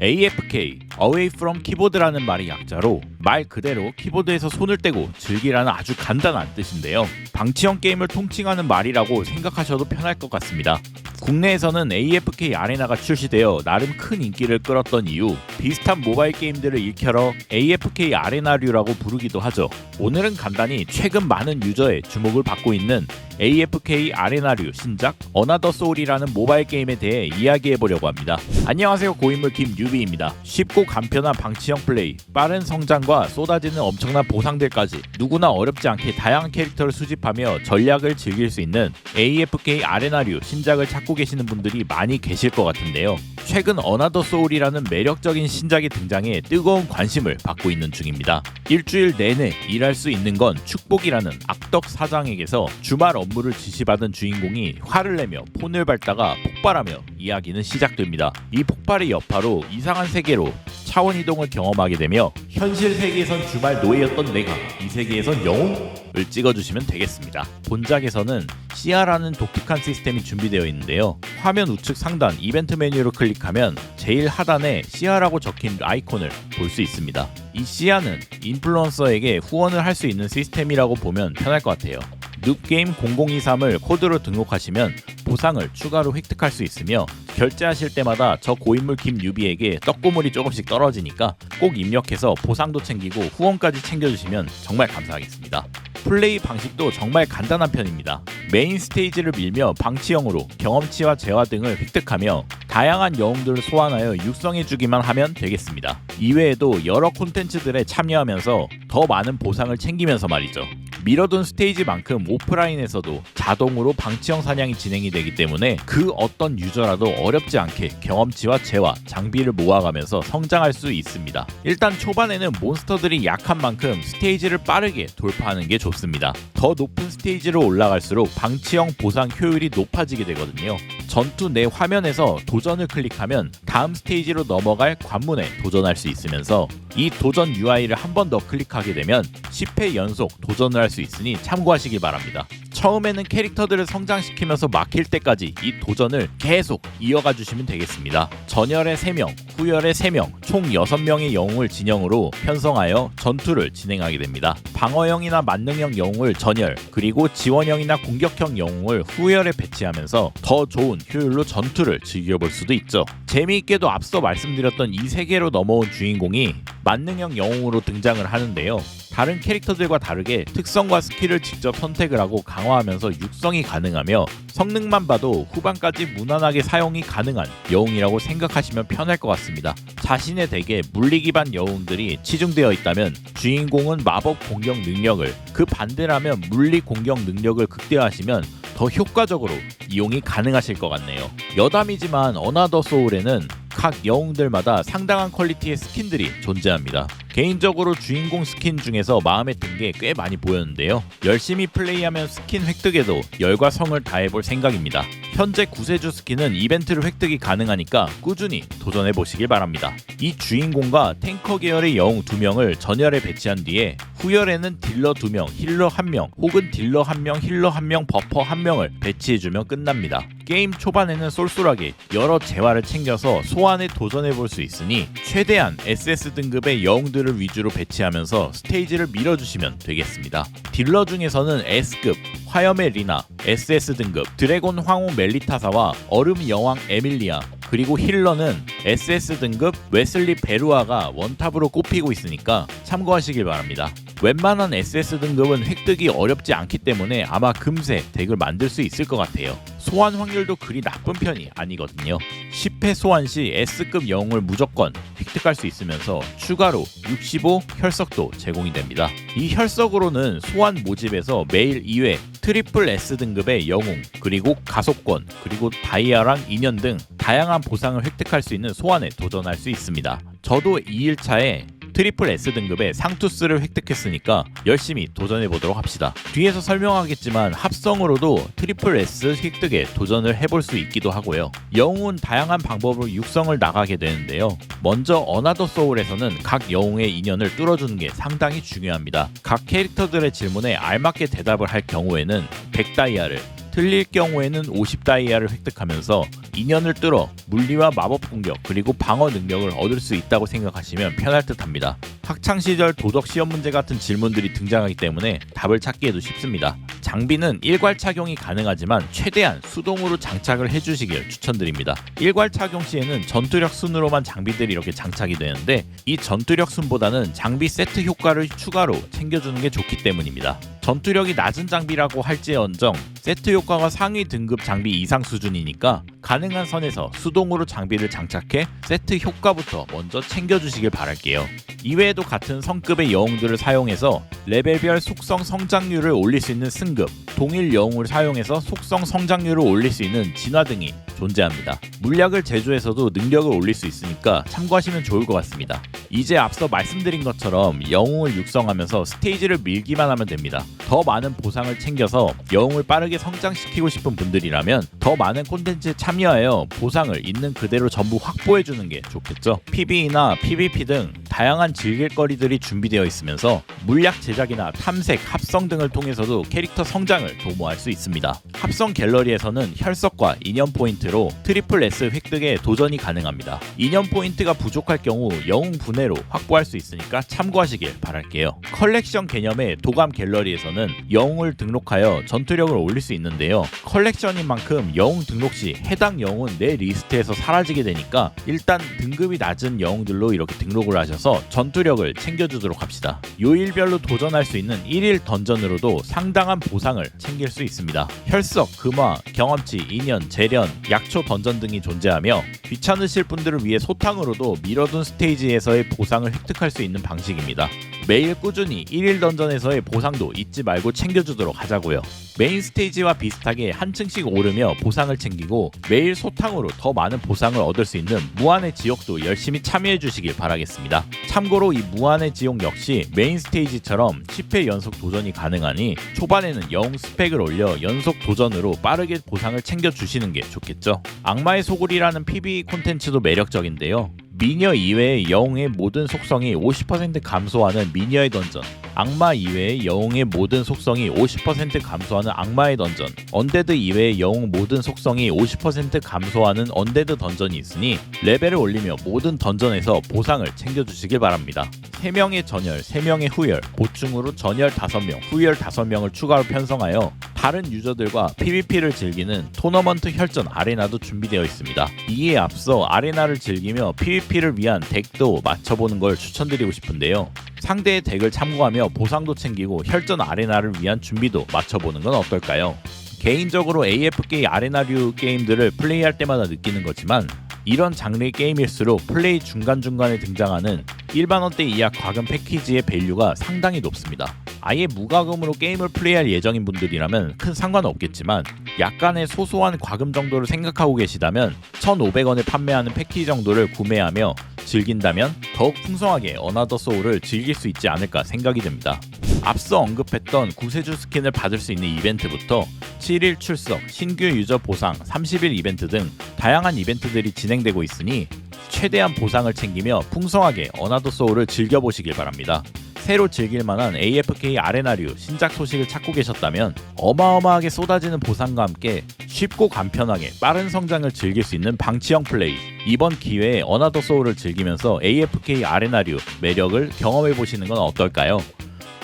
AFK, Away from Keyboard라는 말이 약자로 말 그대로 키보드에서 손을 떼고 즐기라는 아주 간단한 뜻인데요. 방치형 게임을 통칭하는 말이라고 생각하셔도 편할 것 같습니다. 국내에서는 AFK 아레나가 출시되어 나름 큰 인기를 끌었던 이유 비슷한 모바일 게임들을 일컬어 AFK 아레나류라고 부르기도 하죠. 오늘은 간단히 최근 많은 유저의 주목을 받고 있는 AFK 아레나류 신작 어나더 소울이라는 모바일 게임에 대해 이야기해 보려고 합니다. 안녕하세요 고인물 김유비입니다. 쉽고 간편한 방치형 플레이, 빠른 성장과 쏟아지는 엄청난 보상들까지 누구나 어렵지 않게 다양한 캐릭터를 수집하며 전략을 즐길 수 있는 AFK 아레나류 신작을 찾고 계시는 분들이 많이 계실 것 같은데요. 최근 어나더 소울이라는 매력적인 신작이 등장해 뜨거운 관심을 받고 있는 중입니다. 일주일 내내 일할 수 있는 건 축복이라는 악 덕 사장에게서 주말 업무를 지시받은 주인공이 화를 내며 폰을 밟다가 폭발하며 이야기는 시작됩니다. 이 폭발의 여파로 이상한 세계로 차원 이동을 경험하게 되며 현실 세계에선 주말 노예였던 내가 이 세계에선 영웅을 찍어주시면 되겠습니다. 본작에서는 시야라는 독특한 시스템이 준비되어 있는데요. 화면 우측 상단 이벤트 메뉴로 클릭하면 제일 하단에 시야라고 적힌 아이콘을 볼 수 있습니다. 이 시야는 인플루언서에게 후원을 할 수 있는 시스템이라고 보면 편할 것 같아요. 눕게임 0023을 코드로 등록하시면 보상을 추가로 획득할 수 있으며 결제하실 때마다 저 고인물 김유비에게 떡고물이 조금씩 떨어지니까 꼭 입력해서 보상도 챙기고 후원까지 챙겨주시면 정말 감사하겠습니다. 플레이 방식도 정말 간단한 편입니다. 메인 스테이지를 밀며 방치형으로 경험치와 재화 등을 획득하며 다양한 영웅들을 소환하여 육성해주기만 하면 되겠습니다. 이외에도 여러 콘텐츠들에 참여하면서 더 많은 보상을 챙기면서 말이죠. 밀어둔 스테이지만큼 오프라인에서도 자동으로 방치형 사냥이 진행이 되기 때문에 그 어떤 유저라도 어렵지 않게 경험치와 재화, 장비를 모아가면서 성장할 수 있습니다. 일단 초반에는 몬스터들이 약한 만큼 스테이지를 빠르게 돌파하는 게 좋습니다. 더 높은 스테이지로 올라갈수록 방치형 보상 효율이 높아지게 되거든요. 전투 내 화면에서 도전을 클릭하면 다음 스테이지로 넘어갈 관문에 도전할 수 있으면서 이 도전 UI를 한 번 더 클릭하게 되면 10회 연속 도전을 할 수 있으니 참고하시기 바랍니다. 처음에는 캐릭터들을 성장시키면서 막힐 때까지 이 도전을 계속 이어가 주시면 되겠습니다. 전열의 3명, 후열의 3명, 총 6명의 영웅을 진영으로 편성하여 전투를 진행하게 됩니다. 방어형이나 만능형 영웅을 전열, 그리고 지원형이나 공격형 영웅을 후열에 배치하면서 더 좋은 효율로 전투를 즐겨볼 수도 있죠. 재미있게도 앞서 말씀드렸던 이 세계로 넘어온 주인공이 만능형 영웅으로 등장을 하는데요. 다른 캐릭터들과 다르게 특성과 스킬을 직접 선택을 하고 강화하면서 육성이 가능하며 성능만 봐도 후반까지 무난하게 사용이 가능한 영웅이라고 생각하시면 편할 것 같습니다. 자신의 덱에 물리 기반 영웅들이 치중되어 있다면 주인공은 마법 공격 능력을 그 반대라면 물리 공격 능력을 극대화하시면 더 효과적으로 이용이 가능하실 것 같네요. 여담이지만 어나더 소울에는 각 영웅들마다 상당한 퀄리티의 스킨들이 존재합니다. 개인적으로 주인공 스킨 중에서 마음에 든 게 꽤 많이 보였는데요. 열심히 플레이하면 스킨 획득에도 열과 성을 다해볼 생각입니다. 현재 구세주 스킨은 이벤트를 획득이 가능하니까 꾸준히 도전해 보시길 바랍니다. 이 주인공과 탱커 계열의 영웅 2명을 전열에 배치한 뒤에 후열에는 딜러 2명, 힐러 1명, 혹은 딜러 1명, 힐러 1명, 버퍼 1명을 배치해주면 끝납니다. 게임 초반에는 쏠쏠하게 여러 재화를 챙겨서 소환에 도전해 볼 수 있으니 최대한 SS 등급의 영웅들을 위주로 배치하면서 스테이지를 밀어주시면 되겠습니다. 딜러 중에서는 S급, 화염의 리나, SS 등급, 드래곤 황후 멜리타사와 얼음 여왕 에밀리아, 그리고 힐러는 SS 등급 웨슬리 베루아가 원탑으로 꼽히고 있으니까 참고하시길 바랍니다. 웬만한 SS 등급은 획득이 어렵지 않기 때문에 아마 금세 덱을 만들 수 있을 것 같아요. 소환 확률도 그리 나쁜 편이 아니거든요. 10회 소환 시 S급 영웅을 무조건 획득할 수 있으면서 추가로 65 혈석도 제공이 됩니다. 이 혈석으로는 소환 모집에서 매일 2회 트리플 S 등급의 영웅, 그리고 가속권, 그리고 다이아랑 인연 등 다양한 보상을 획득할 수 있는 소환에 도전할 수 있습니다. 저도 2일차에 트리플 S 등급의 상투스를 획득했으니까 열심히 도전해 보도록 합시다. 뒤에서 설명하겠지만 합성으로도 트리플 S 획득에 도전을 해볼 수 있기도 하고요. 영웅은 다양한 방법으로 육성을 나가게 되는데요. 먼저 어나더 소울에서는 각 영웅의 인연을 뚫어주는 게 상당히 중요합니다. 각 캐릭터들의 질문에 알맞게 대답을 할 경우에는 100다이아를 틀릴 경우에는 50다이아를 획득하면서 인연을 뚫어 물리와 마법 공격 그리고 방어 능력을 얻을 수 있다고 생각하시면 편할 듯합니다. 학창 시절 도덕 시험 문제 같은 질문들이 등장하기 때문에 답을 찾기에도 쉽습니다. 장비는 일괄 착용이 가능하지만 최대한 수동으로 장착을 해주시길 추천드립니다. 일괄 착용 시에는 전투력 순으로만 장비들이 이렇게 장착이 되는데 이 전투력 순보다는 장비 세트 효과를 추가로 챙겨주는 게 좋기 때문입니다. 전투력이 낮은 장비라고 할지언정 세트 효과가 상위 등급 장비 이상 수준이니까 가능한 선에서 수동으로 장비를 장착해 세트 효과부터 먼저 챙겨주시길 바랄게요. 이외에도 같은 성급의 영웅들을 사용해서 레벨별 속성 성장률을 올릴 수 있는 승급, 동일 영웅을 사용해서 속성 성장률을 올릴 수 있는 진화 등이 존재합니다. 물약을 제조해서도 능력을 올릴 수 있으니까 참고하시면 좋을 것 같습니다. 이제 앞서 말씀드린 것처럼 영웅을 육성하면서 스테이지를 밀기만 하면 됩니다. 더 많은 보상을 챙겨서 영웅을 빠르게 성장시키고 싶은 분들이라면 더 많은 콘텐츠에 참여하여 보상을 있는 그대로 전부 확보해주는 게 좋겠죠. PVE나 PVP 등 다양한 즐길거리들이 준비되어 있으면서 물약 제작이나 탐색, 합성 등을 통해서도 캐릭터 성장을 도모할 수 있습니다. 합성 갤러리에서는 혈석과 인연 포인트로 트리플 S 획득에 도전이 가능합니다. 인연 포인트가 부족할 경우 영웅 분해로 확보할 수 있으니까 참고하시길 바랄게요. 컬렉션 개념의 도감 갤러리에서는 영웅을 등록하여 전투력을 올릴 수 있는데요. 컬렉션인 만큼 영웅 등록 시 해당 영웅은 내 리스트에서 사라지게 되니까 일단 등급이 낮은 영웅들로 이렇게 등록을 하셔서 전투력을 챙겨주도록 합시다. 요일별로 도전할 수 있는 1일 던전으로도 상당한 보상을 챙길 수 있습니다. 혈석, 금화, 경험치, 인연, 재련, 약초 던전 등이 존재하며 귀찮으실 분들을 위해 소탕으로도 밀어둔 스테이지에서의 보상을 획득할 수 있는 방식입니다. 매일 꾸준히 1일 던전에서의 보상도 잊지 말고 챙겨주도록 하자고요. 메인 스테이지와 비슷하게 한 층씩 오르며 보상을 챙기고 매일 소탕으로 더 많은 보상을 얻을 수 있는 무한의 지옥도 열심히 참여해 주시길 바라겠습니다. 참고로 이 무한의 지옥 역시 메인 스테이지처럼 10회 연속 도전이 가능하니 초반에는 영웅 스펙을 올려 연속 도전으로 빠르게 보상을 챙겨 주시는 게 좋겠죠. 악마의 소굴이라는 PB 콘텐츠도 매력적인데요. 미녀 이외의 영웅의 모든 속성이 50% 감소하는 미녀의 던전 악마 이외의 영웅의 모든 속성이 50% 감소하는 악마의 던전 언데드 이외의 영웅 모든 속성이 50% 감소하는 언데드 던전이 있으니 레벨을 올리며 모든 던전에서 보상을 챙겨주시길 바랍니다 3명의 전열, 3명의 후열, 보충으로 전열 5명, 후열 5명을 추가로 편성하여 다른 유저들과 PVP를 즐기는 토너먼트 혈전 아레나도 준비되어 있습니다. 이에 앞서 아레나를 즐기며 PVP를 위한 덱도 맞춰보는 걸 추천드리고 싶은데요. 상대의 덱을 참고하며 보상도 챙기고 혈전 아레나를 위한 준비도 맞춰보는 건 어떨까요? 개인적으로 AFK 아레나류 게임들을 플레이할 때마다 느끼는 거지만 이런 장르의 게임일수록 플레이 중간중간에 등장하는 1만원대 이하 과금 패키지의 밸류가 상당히 높습니다. 아예 무과금으로 게임을 플레이할 예정인 분들이라면 큰 상관은 없겠지만 약간의 소소한 과금 정도를 생각하고 계시다면 1,500원에 판매하는 패키지 정도를 구매하며 즐긴다면 더욱 풍성하게 어나더 소울을 즐길 수 있지 않을까 생각이 됩니다. 앞서 언급했던 구세주 스킨을 받을 수 있는 이벤트부터 7일 출석, 신규 유저 보상, 30일 이벤트 등 다양한 이벤트들이 진행되고 있으니 최대한 보상을 챙기며 풍성하게 어나더 소울을 즐겨보시길 바랍니다. 새로 즐길 만한 AFK 아레나류 신작 소식을 찾고 계셨다면 어마어마하게 쏟아지는 보상과 함께 쉽고 간편하게 빠른 성장을 즐길 수 있는 방치형 플레이 이번 기회에 어나더 소울을 즐기면서 AFK 아레나류 매력을 경험해 보시는 건 어떨까요?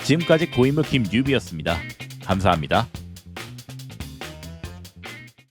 지금까지 고인물 김유비였습니다. 감사합니다.